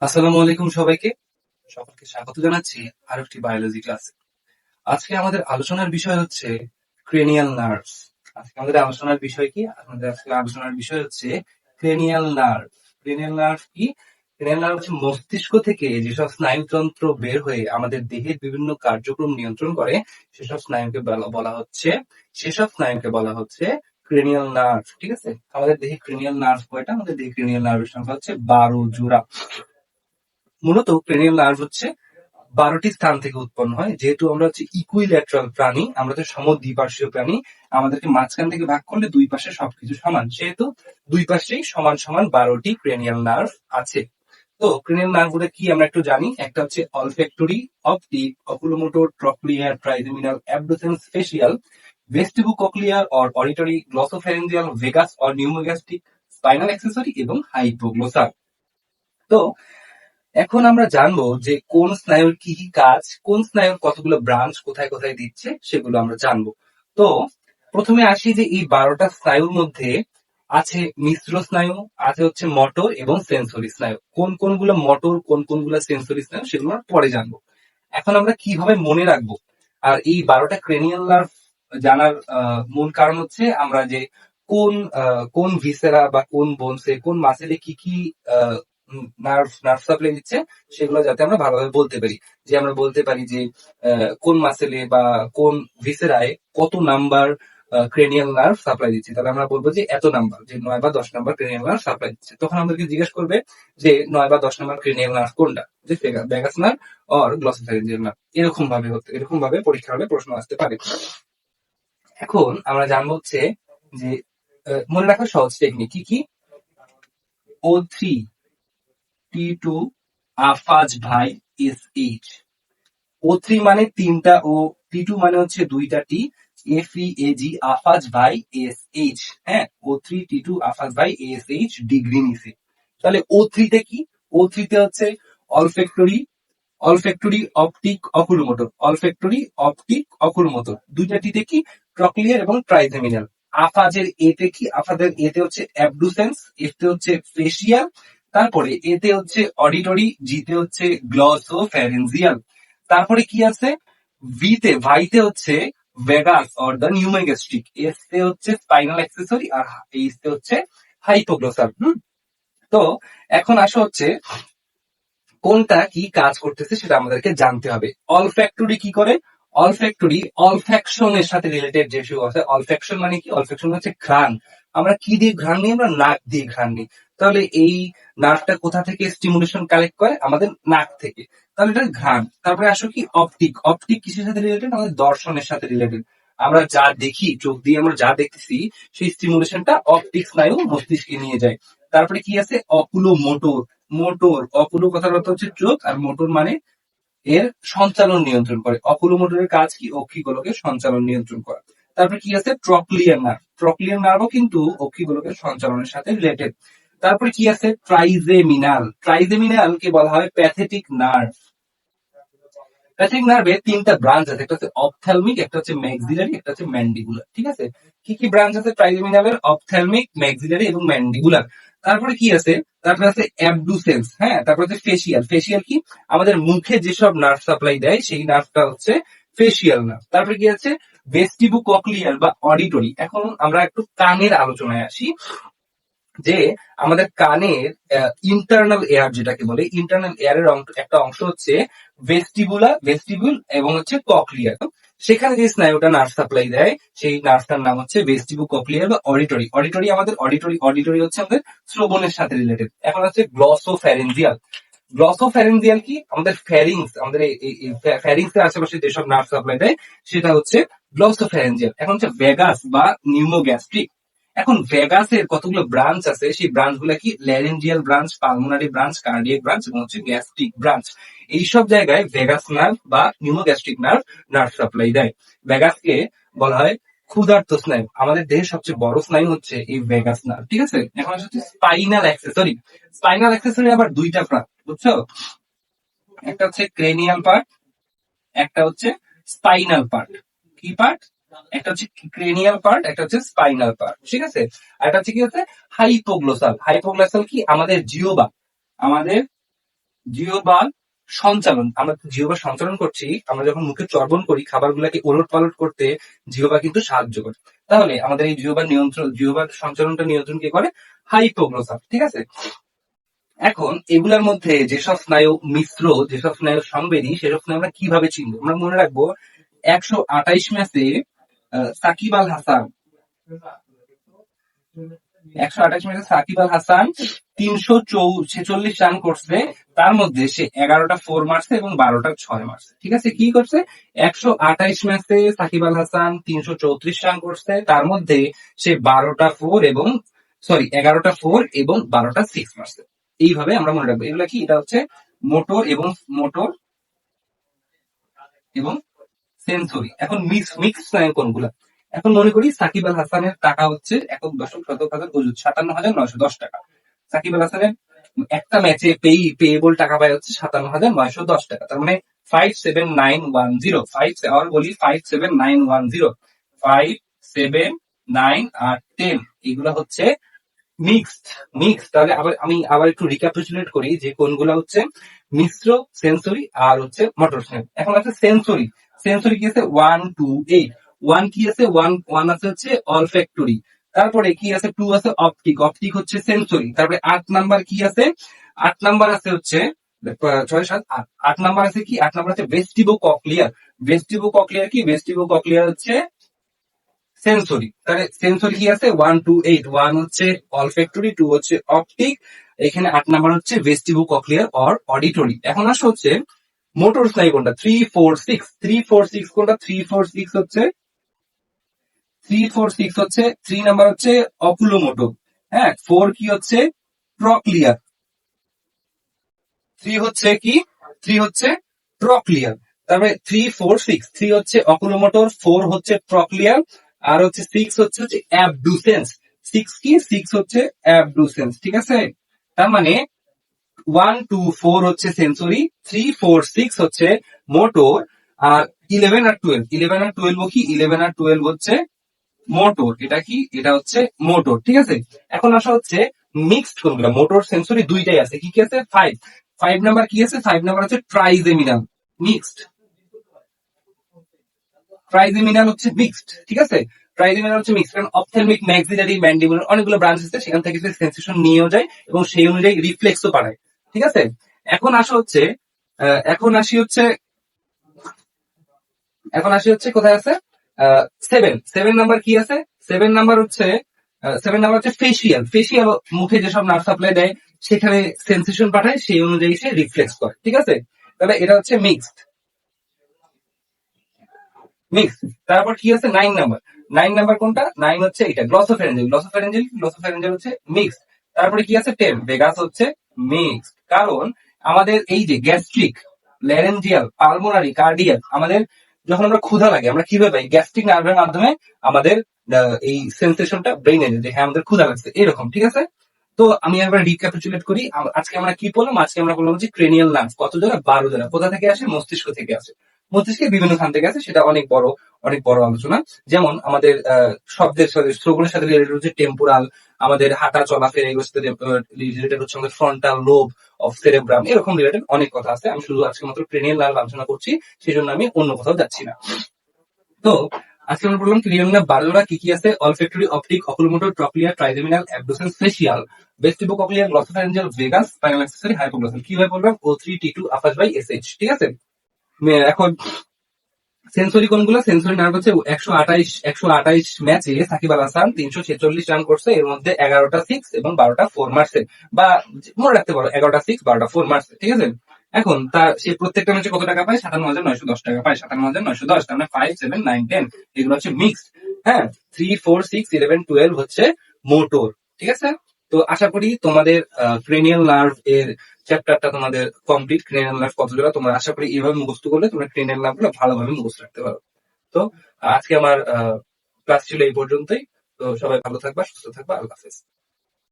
আসসালামু আলাইকুম সবাইকে। সকলকে স্বাগত জানাচ্ছি আর একটি বায়োলজি ক্লাসে আজকে আমাদের আলোচনার বিষয় হচ্ছে ক্রেনিয়াল নার্ভস আজকে আমাদের আলোচনার বিষয় কি? আমাদের আজকে আলোচনার বিষয় হচ্ছে ক্রেনিয়াল নার্ভ ক্রেনিয়াল নার্ভ কি? ক্রেনিয়াল নার্ভ হচ্ছে মস্তিষ্ক থেকে যেসব স্নায়ুতন্ত্র বের হয়ে আমাদের দেহের বিভিন্ন কার্যক্রম নিয়ন্ত্রণ করে, সেসব স্নায়ুকে বলা- বলা হচ্ছে, সেসব স্নায়ুকে বলা হচ্ছে ক্রেনিয়াল নার্ভ ঠিক আছে? আমাদের দেহে ক্রেনিয়াল নার্ভ কয়টা? আমাদের দেহে ক্রেনিয়াল নার্ভের সংখ্যা হচ্ছে বারো জোড়া। মূলত ক্রেনিয়াল নার্ভ হচ্ছে বারোটি স্থান থেকে উৎপন্ন হয়। যেহেতু আমরা হচ্ছে ইকুইল্যাট্রাল প্রাণী আমরা হচ্ছে সমদ্বিপার্শ্বীয় প্রাণী, আমাদেরকে মাঝখান থেকে ভাগ করলে দুই পাশে সবকিছু সমান। সেহেতু দুই পাশেই সমান সমান বারোটি ক্রেনিয়াল নার্ভ আছে। তো ক্রেনিয়াল নার্ভগুলো কি আমরা একটু জানি? একটা হচ্ছে olfactory optic oculomotor trochlear trigeminal abducens facial vestibulocochlear or auditory glossopharyngeal vagus or pneumogastric spinal accessory এবং হাইপোগ্লোসাল তো এখন আমরা জানব যে কোন স্নায়ুর কি কি কাজ, কোন স্নায়ুর কতগুলো ব্রাঞ্চ কোথায় কোথায় দিচ্ছে সেগুলো আমরা জানব। তো প্রথমে আসি যে এই বারোটা স্নায়ুর মধ্যে আছে মিশ্র স্নায়ু, আছে হচ্ছে মটর এবং সেন্সরি স্নায়ু। কোন কোনগুলো মটর কোন কোনগুলো সেন্সরি স্নায়ু সেগুলো আমরা পরে জানব। এখন আমরা কীভাবে মনে রাখব? আর এই বারোটা ক্রেনিয়াল নার্ভ জানার মূল কারণ হচ্ছে আমরা যে কোন কোন ভিসেরা বা কোন বোনসে কোন মাসেলে কি কি নার্ভ নার্ভ সাপ্লাই দিচ্ছে সেগুলো যাতে আমরা ভালোভাবে বলতে পারি। যে আমরা বলতে পারি যে কোন মাসেলে বা কোন ভিসেরায় কত নাম্বার ক্রেনিয়াল নার্ভ সাপ্লাই দিচ্ছে। তাহলে আমরা বলব যে এত নাম্বার যে নয় বা দশ নাম্বার ক্রেনিয়াল নার্ভ সাপ্লাই দিচ্ছে। তখন আমাদেরকে জিজ্ঞেস করবে যে, নয় বা দশ নাম্বার ক্রেনিয়াল নার্ভ কোনটা? যে vagus nerve or glossopharyngeal nerve এরকম ভাবে হতে এরকম ভাবে পরীক্ষা হলে প্রশ্ন আসতে পারে। এখন আমরা জানব হচ্ছে যে মনে রাখার সহজ টেকনিক কি কি? O three T two Afaz ভাই এস এইচ ও থ্রি মানে তিনটা ও টি টু মানে হচ্ছে দুইটা টি এফ ই আফাজ ভাই এস এইচ হ্যাঁ O three T two Afaz ভাই এস এইচ ডিগ্রি নিছে। তাহলে ও থ্রিতে কি? ও থ্রিতে হচ্ছে olfactory olfactory optic olfactory optic দুইটা টিতে কি? ট্রক্লিয়ার এবং ট্রাইজেমিনাল আফাজের এতে কি? আফাজের এতে হচ্ছে অ্যাবডুসেন্স এতে হচ্ছে ফেসিয়াল তারপরে এতে হচ্ছে অডিটরি জিতে হচ্ছে গ্লস ও ফ্যারেন্সিয়াল তারপরে কি আছে? ভিতে ভাইতে হচ্ছে ভেগাস অর দ্য নিউমেগ্যাস্ট্রিক এসতে হচ্ছে স্পাইনাল অ্যাক্সেসরি আর এইসতে হচ্ছে হাইপোগ্লোসাল হুম? তো এখন আসা হচ্ছে কোনটা কি কাজ করতেছে সেটা আমাদেরকে জানতে হবে। অলফ্যাক্টরি কি করে? অল ফ্যাক্টরি অলফ্যাক্টরি অলফ্যাকশনের সাথে রিলেটেড যে আছে অলফ্যাকশন মানে কি? অলফ্যাকশন হচ্ছে ঘ্রাণ। আমরা কি দিয়ে ঘ্রাণ নিই? আমরা নাক দিয়ে ঘ্রাণ নিই। তাহলে এই নাকটা কোথা থেকে স্টিমুলেশন কালেক্ট করে? আমাদের নাক থেকে। তাহলে এটা ঘ্রাণ। তারপরে আসো কি? অপটিক অপটিক কিসের সাথে রিলেটেড আমাদের দর্শনের সাথে রিলেটেড আমরা যা দেখি, চোখ দিয়ে আমরা যা দেখতেছি, সেই স্টিমুলেশনটা অপটিক স্নায়ু মস্তিষ্কে নিয়ে যায়। তারপরে কি আছে? অকুলো মোটর মোটর অকুলো অর্থ হচ্ছে চোখ, আর মোটর মানে এর সঞ্চালন নিয়ন্ত্রণ করে। অকুলো মোটরের কাজ কি? অক্ষিগোলকের সঞ্চালন নিয়ন্ত্রণ করা। তারপরে কি আছে? ট্রক্লিয়ার নার্ভ ট্রক্লিয়ার নার্ভও কিন্তু অক্ষিগোলকের সঞ্চালনের সাথে রিলেটেড তারপরে কি আছে? ট্রাইজেমিনাল ট্রাইজেমিনাল কে বলা হয় প্যাথেটিক নার্ভ। প্যাথেটিক নার্ভে তিনটা ব্রাঞ্চ আছে। একটা হচ্ছে অপথ্যালমিক, একটা হচ্ছে ম্যাক্সিলারি, একটা হচ্ছে ম্যান্ডিবুলার। ঠিক আছে? কি কি ব্রাঞ্চ আছে ট্রাইজেমিনালের অপথ্যালমিক, ম্যাক্সিলারি এবং ম্যান্ডিবুলার। তারপরে কি আছে? তারপরে আছে অ্যাবডুসেন্স হ্যাঁ? তারপরে হচ্ছে ফেসিয়াল ফেসিয়াল কি? আমাদের মুখে যেসব নার্ভ সাপ্লাই দেয়, সেই নার্ভটা হচ্ছে ফেসিয়াল নার্ভ তারপরে কি আছে? ভেস্টিবু ককলিয়ার বা অডিটরি এখন আমরা একটু কানের আলোচনায় আসি। যে আমাদের কানের ইন্টারনাল এয়ার যেটাকে বলে ইন্টারনাল এয়ারের একটা অংশ হচ্ছে ভেস্টিবুলা ভেস্টিবুল এবং হচ্ছে ককলিয়ার সেখানে যে স্নায়ুটা নার্ভ সাপ্লাই দেয়, সেই নার্ভটার নাম হচ্ছে ভেস্টিবু ককলিয়ার বা অডিটরি অডিটরি আমাদের অডিটরি অডিটরি হচ্ছে আমাদের শ্রবণের সাথে রিলেটেড এখন হচ্ছে গ্লসো ফ্যারেন্সিয়াল গ্লসো ফ্যারেন্সিয়াল কি আমাদের ফ্যারিংস আমাদের ফ্যারিংস এর আশেপাশে যেসব নার্ভ সাপ্লাই দেয়, সেটা হচ্ছে গ্লসো ফ্যারেন্সিয়াল এখন হচ্ছে ভেগাস বা নিউমোগ্যাস্ট্রিক এখন ভেগাসের কতগুলো ব্রাঞ্চ আছে, সেই ব্রাঞ্চগুলো কি laryngeal branch pulmonary branch cardiac branch এবং হচ্ছে গ্যাস্ট্রিক ব্রাঞ্চ এইসব জায়গায় ভেগাস নার্ভ বা নিউমোগ্যাস্ট্রিক নার্ভ নার্ভ সাপ্লাই দেয়। ভেগাসকে বলা হয় ক্ষুধার্ত স্নায়ু। আমাদের দেহের সবচেয়ে বড় স্নায়ু হচ্ছে এই ভেগাস নার্ভ ঠিক আছে? এখন হচ্ছে স্পাইনাল অ্যাক্সেসরি স্পাইনাল অ্যাক্সেসরি আবার দুইটা পার্ট বুঝছ? একটা হচ্ছে ক্রেনিয়াল পার্ট একটা হচ্ছে স্পাইনাল পার্ট কি পার্ট একটা হচ্ছে ক্রেনিয়াল পার্ট একটা হচ্ছে স্পাইনাল পার্ট ঠিক আছে? একটা হচ্ছে কি হচ্ছে? হাইপোগ্লোসাল হাইপোগ্লোসাল কি? আমাদের জিওবা আমাদের জিহ্বার সঞ্চালন, আমরা জিহ্বার সঞ্চালন করছি, আমরা যখন মুখে চর্বণ করি, খাবারগুলোকে ওলট পালট করতে জিহ্বা কিন্তু সাহায্য করে। তাহলে আমাদের এই জিহ্বার নিয়ন্ত্রণ জিহ্বার সঞ্চালনটা নিয়ন্ত্রণ কে করে? হাইপোগ্লোসাস ঠিক আছে? এখন এগুলোর মধ্যে যেসব স্নায়ু মিশ্র, যেসব স্নায়ু সংবেদী সেসব স্নায়ু আমরা কীভাবে চিনবো? আমরা মনে রাখব, একশো আঠাইশ ম্যাচে সাকিব আল হাসান। একশো আঠাশ ম্যাচে সাকিব আল হাসান তিনশো চৌ ছেচল্লিশ রান করছে। তার মধ্যে সে এগারোটা ফোর মারছে এবং বারোটা ছয় মারছে। ঠিক আছে, কি করছে? একশো আঠাইশ ম্যাচে সাকিব আল হাসান তিনশো চৌত্রিশ রান করছে। তার মধ্যে সে বারোটা ফোর এবং সরি এগারোটা ফোর এবং বারোটা সিক্স মারছে। এইভাবে আমরা মনে রাখব। এগুলা কি? এটা হচ্ছে মোটর এবং মোটর এবং সেন্সরি এখন মিক্স মিক্স কোনগুলা? এখন মনে করি সাকিব আল হাসানের টাকা হচ্ছে একক দশক শতক হাজার সাতান্ন হাজার নয়শো দশ টাকা। সাকিব আল হাসানের একটা ম্যাচে পেই পেয়েবল টাকা পায় হচ্ছে সাতান্ন হাজার নয়শো দশ টাকা। তার মানে five seven nine one zero five আবার বলি five seven nine one zero five seven nine আর টেন এগুলো হচ্ছে মিক্সড মিক্সড তাহলে আবার আমি আবার একটু রিক্যাপিচুলেট করি যে কোনগুলো হচ্ছে মিশ্র সেন্সরি আর হচ্ছে মোটর এখন আছে সেন্সরি সেন্সরি কি আছে? ওয়ান টু এইট ওয়ান কি আছে? ওয়ান ওয়ান আছে হচ্ছে অল ফ্যাক্টরি তারপরে কি আছে? টু আছে অপটিক অপটিক হচ্ছে সেন্সরি তারপরে আট নাম্বার কি আছে? আট নাম্বার আছে হচ্ছে ছয়, সাত, আট। আট নাম্বার আছে কি? আট নাম্বার আছে ভেস্টিবো ককলিয়ার ভেস্টিবো ককলিয়ার কি? ভেস্টিবো ককলিয়ার হচ্ছে সেন্সরি তাহলে সেন্সরি কি আছে? ওয়ান টু এইট ওয়ান হচ্ছে অলফ্যাক্টরি টু হচ্ছে অপটিক এখানে আট নাম্বার হচ্ছে ভেস্টিবো ককলিয়ার অর অডিটরি এখন আসে হচ্ছে মোটর স্নায়ু কোনটা? Three four six three four six কোনটা? থ্রি ফোর সিক্স হচ্ছে থ্রি ফোর সিক্স হচ্ছে থ্রি নাম্বার হচ্ছে অকুলোমোটো হ্যাঁ ফোর কি হচ্ছে? প্রক্লিয়ার থ্রি হচ্ছে কি? থ্রি হচ্ছে প্রক্লিয়ার তারপরে থ্রি ফোর সিক্স থ্রি হচ্ছে অকুলোমোটর ফোর হচ্ছে প্রক্লিয়ার আর হচ্ছে সিক্স হচ্ছে হচ্ছে অ্যাবডুসেন্স সিক্স কি? সিক্স হচ্ছে অ্যাবডুসেন্স ঠিক আছে? তার মানে ওয়ান টু ফোর হচ্ছে সেন্সরি থ্রি ফোর সিক্স হচ্ছে মোটর আর ইলেভেন আর টুয়েলভ ইলেভেন আর টুয়েলভ কি? ইলেভেন আর টুয়েলভ হচ্ছে মোটর এটা কি? এটা হচ্ছে মোটর ঠিক আছে? এখন আসা হচ্ছে মিক্সড কোনগুলো মোটর সেন্সরি দুইটাই আছে। কি কি আছে? ফাইভ ফাইভ নাম্বার কি আছে? ফাইভ নাম্বার হচ্ছে ট্রাইজেমিনাল মিক্সড ট্রাইজেমিনাল হচ্ছে মিক্সড ঠিক আছে? ট্রাইজেমিনাল হচ্ছে মিক্সড কারণ অপথেলমিক ম্যাক্সিলারি ম্যান্ডিবুলার অনেকগুলো ব্রাঞ্চ আছে, সেখান থেকে সেন্সেশন নিয়েও যায় এবং সেই অনুযায়ী রিফ্লেক্সও বাড়ায়। ঠিক আছে? এখন আসা হচ্ছে এখন আসি হচ্ছে, এখন আসি হচ্ছে কোথায় আছে? সেভেন সেভেন নাম্বার কি আছে? সেভেন নাম্বার হচ্ছে সেভেন নাম্বার হচ্ছে ফেসিয়াল ফেসিয়াল মুখে যেসব নার্ভ সাপ্লাই দেয়, সেখানে সেন্সেশন পাঠায়, সেই অনুযায়ী সে রিফ্লেক্স করে, ঠিক আছে? তাহলে এটা হচ্ছে মিক্সড মিক্স তারপর কি আছে? নাইন নাম্বার নাইন নাম্বার কোনটা? নাইন হচ্ছে এটা গ্লসোফেরেঞ্জেল গ্লসোফেরেঞ্জেল গ্লসোফেরেঞ্জেল হচ্ছে মিক্স তারপরে কি আছে? টেন ভেগাস হচ্ছে মিক্স কারণ আমাদের এই যে গ্যাস্ট্রিক ল্যারেঞ্জিয়াল পালমোনারি কার্ডিয়াল আমাদের যখন আমরা ক্ষুধা লাগে, আমরা কীভাবে পাই? গ্যাস্ট্রিক নার্ভের মাধ্যমে আমাদের এই সেন্সেশনটা ব্রেইনে যে হ্যাঁ আমাদের ক্ষুধা লাগছে, এরকম, ঠিক আছে? তো আমি একবার রিক্যাপিচুলেট করি আজকে আমরা কি বললাম? আজকে আমরা বললাম যে ক্রেনিয়াল নার্ভ কত জোড়া? বারো জোড়া। কোথা থেকে আসে? মস্তিষ্ক থেকে আসে। মস্তিষ্কের বিভিন্ন স্থান থেকে আসে, সেটা অনেক বড় অনেক বড় আলোচনা। যেমন আমাদের শব্দের সাথে, শ্রবণের সাথে রিলেটেড হচ্ছে টেম্পোরাল আমাদের হাঁটা চলাফেরা রিলেটেড হচ্ছে আমাদের ফ্রন্টাল লোব অফ সেরেব্রাম এরকম রিলেটেড অনেক কথা আছে। আমি শুধু আজকে মাত্র ক্রেনিয়াল নার্ভ আলোচনা করছি সেই জন্য আমি অন্য কোথাও যাচ্ছি না। তো, আজকে আমরা বললাম নার্ভ বারোটা কি কি আছে? Olfactory optic oculomotor trochlear trigeminal abducens facial vestibulocochlear glossopharyngeal vagus spinal accessory hypoglossal কীভাবে বললাম? O three T two Afaz by S H ঠিক আছে? এখন সেন্সরি কোনগুলো? সেন্সরি নার্ভ হচ্ছে একশো আঠাইশ একশো আঠাইশ ম্যাচে সাকিব আল হাসান তিনশো ছেচল্লিশ রান করছে, এর মধ্যে এগারোটা সিক্স এবং বারোটা ফোর মারছে। বা মনে রাখতে পারো, এগারোটা সিক্স বারোটা ফোর মারছে, ঠিক আছে? এখন তার, সে প্রত্যেকটা ম্যাচে কত টাকা পায়? সাতান্ন হাজার নয়শো দশ টাকা পায়, সাতান্ন হাজার নয়শো দশ, তার মানে ফাইভ সেভেন নাইন টেন এগুলো হচ্ছে মিক্সড হ্যাঁ three four six eleven twelve হচ্ছে মোটর, ঠিক আছে? তো আশা করি তোমাদের ক্রেনিয়াল নার্ভ এর চ্যাপ্টারটা তোমাদের কমপ্লিট ক্রেনিয়াল নার্ভ কত জোড়া তোমরা আশা করি এইভাবে মুখস্থ করলে তোমরা ক্রেনিয়াল নার্ভগুলো ভালোভাবে মুখস্থ রাখতে পারো। তো আজকে আমার ক্লাস ছিল এই পর্যন্তই। তো সবাই ভালো থাকবা, সুস্থ থাকবা, আল্লাহ হাফেজ।